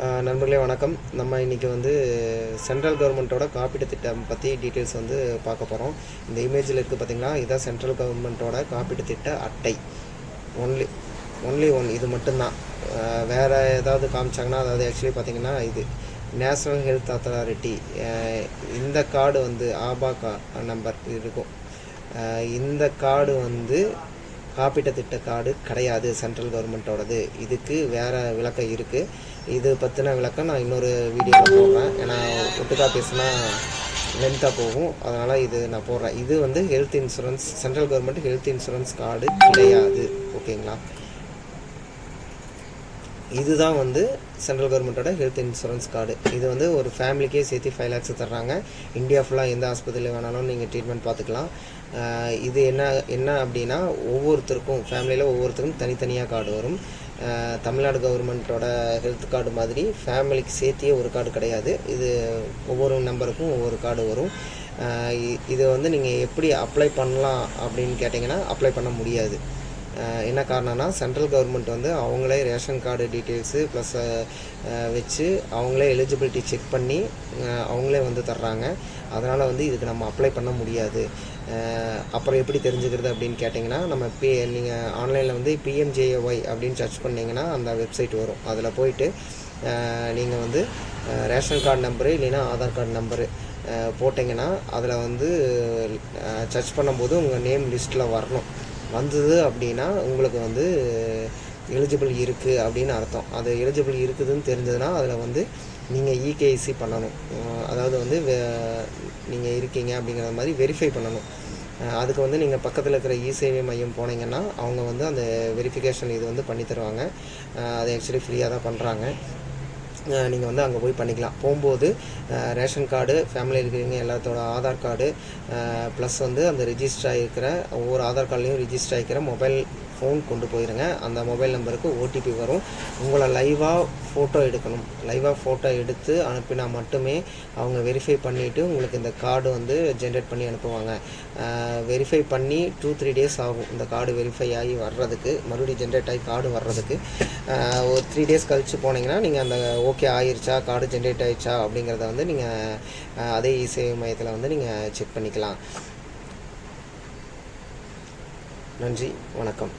நண்பர்களே வணக்கம். நம்ம இன்றைக்கி வந்து சென்ட்ரல் கவர்மெண்ட்டோட காப்பீட்டு திட்டம் பற்றி டீட்டெயில்ஸ் வந்து பார்க்க போகிறோம் இந்த இமேஜில் இருக்குது பார்த்திங்கன்னா இதான் சென்ட்ரல் கவர்மெண்ட்டோட காப்பீட்டு திட்ட அட்டை. ஒன்லி ஒன்லி ஒன் இது மட்டும்தான். வேறு ஏதாவது காமிச்சாங்கன்னா அதாவது ஆக்சுவலி பார்த்திங்கன்னா இது நேஷ்னல் ஹெல்த் அத்தாரிட்டி இந்த கார்டு வந்து ஆபா கா நம்பர் இருக்கும் இந்த கார்டு வந்து காப்பீட்டு திட்ட கார்டு கிடையாது சென்ட்ரல் கவர்மெண்ட்டோடது இதுக்கு வேறு விளக்கம் இருக்குது இது பற்றின விளக்கம் நான் இன்னொரு வீடியோவில் போடுறேன். ஏன்னா ஒட்டுக்கா பேசுனா லென்த்தாக போகும். அதனால் இது நான் போடுறேன். இது வந்து health insurance central government health insurance card கிடையாது. ஓகேங்களா? இதுதான் வந்து சென்ட்ரல் கவர்மெண்ட்டோட ஹெல்த் இன்சூரன்ஸ் கார்டு இது வந்து ஒரு ஃபேமிலிக்கே சேர்த்து ஃபைவ் லேக்ஸ் தர்றாங்க. இந்தியா ஃபுல்லாக எந்த ஆஸ்பத்திரியில் வேணாலும் நீங்கள் ட்ரீட்மெண்ட் பார்த்துக்கலாம். இது என்ன என்ன அப்படின்னா ஒவ்வொருத்தருக்கும் ஃபேமிலியில் ஒவ்வொருத்தருக்கும் தனித்தனியாக கார்டு வரும். தமிழ்நாடு கவர்மெண்ட்டோட ஹெல்த் கார்டு மாதிரி ஃபேமிலிக்கு சேர்த்தியே ஒரு கார்டு கிடையாது. இது ஒவ்வொரு நம்பருக்கும் ஒவ்வொரு கார்டு வரும். இதை வந்து நீங்கள் எப்படி அப்ளை பண்ணலாம் அப்படின்னு கேட்டிங்கன்னா அப்ளை பண்ண முடியாது. என்ன காரணம்னா சென்ட்ரல் கவர்மெண்ட் வந்து அவங்களே ரேஷன் கார்டு டீட்டெயில்ஸு ப்ளஸ் வச்சு அவங்களே எலிஜிபிலிட்டி செக் பண்ணி அவங்களே வந்து தர்றாங்க. அதனால் வந்து இதுக்கு நம்ம அப்ளை பண்ண முடியாது. அப்புறம் எப்படி தெரிஞ்சுக்கிறது அப்படின்னு கேட்டிங்கன்னா நம்ம பி நீங்கள் ஆன்லைனில் வந்து பிஎம்ஜேஒய் அப்படின்னு சர்ச் பண்ணிங்கன்னா அந்த வெப்சைட் வரும். அதில் போயிட்டு நீங்கள் வந்து ரேஷன் கார்டு நம்பரு இல்லைன்னா ஆதார் கார்டு நம்பரு போட்டிங்கன்னா அதில் வந்து சர்ச் பண்ணும்போது உங்கள் நேம் லிஸ்ட்டில் வரணும். வந்தது அப்படின்னா உங்களுக்கு வந்து எலிஜிபிள் இருக்குது அப்படின்னு அர்த்தம். அது எலிஜிபிள் இருக்குதுன்னு தெரிஞ்சதுன்னா அதில் வந்து நீங்கள் இகேஐசி பண்ணணும். அதாவது வந்து நீங்கள் இருக்கீங்க அப்படிங்கிற மாதிரி வெரிஃபை பண்ணணும். அதுக்கு வந்து நீங்கள் பக்கத்தில் இருக்கிற இ சேவை மையம் போனீங்கன்னா அவங்க வந்து அந்த வெரிஃபிகேஷன் இது வந்து பண்ணி தருவாங்க. அது ஆக்சுவலி ஃப்ரீயாக தான் பண்ணுறாங்க நீங்கள் வந்து அங்கே போய் பண்ணிக்கலாம். போகும்போது ரேஷன் கார்டு ஃபேமிலியில் இருக்கிறவங்க எல்லாத்தோட ஆதார் கார்டு ப்ளஸ் வந்து அந்த ரிஜிஸ்டர் ஆகிருக்கிற ஒவ்வொரு ஆதார் கார்டுலேயும் ரிஜிஸ்டர் ஆகிக்கிற மொபைல் ஃபோன் கொண்டு போயிருங்க. அந்த மொபைல் நம்பருக்கு ஓடிபி வரும். உங்களை லைவாக ஃபோட்டோ எடுக்கணும். லைவாக ஃபோட்டோ எடுத்து அனுப்பினா மட்டுமே அவங்க வெரிஃபை பண்ணிவிட்டு உங்களுக்கு இந்த கார்டு வந்து ஜென்ரேட் பண்ணி அனுப்புவாங்க. வெரிஃபை பண்ணி டூ த்ரீ டேஸ் ஆகும் இந்த கார்டு வெரிஃபை ஆகி வர்றதுக்கு. மறுபடியும் ஜென்ரேட் ஆகி கார்டு வர்றதுக்கு. ஒரு த்ரீ டேஸ் கழித்து போனீங்கன்னா நீங்கள் அந்த ஓகே ஆயிடுச்சா கார்டு ஜென்ரேட் ஆயிடுச்சா அப்படிங்கிறத வந்து நீங்கள் அதே இசேவை மையத்தில் வந்து நீங்கள் செக் பண்ணிக்கலாம். நன்றி. வணக்கம்.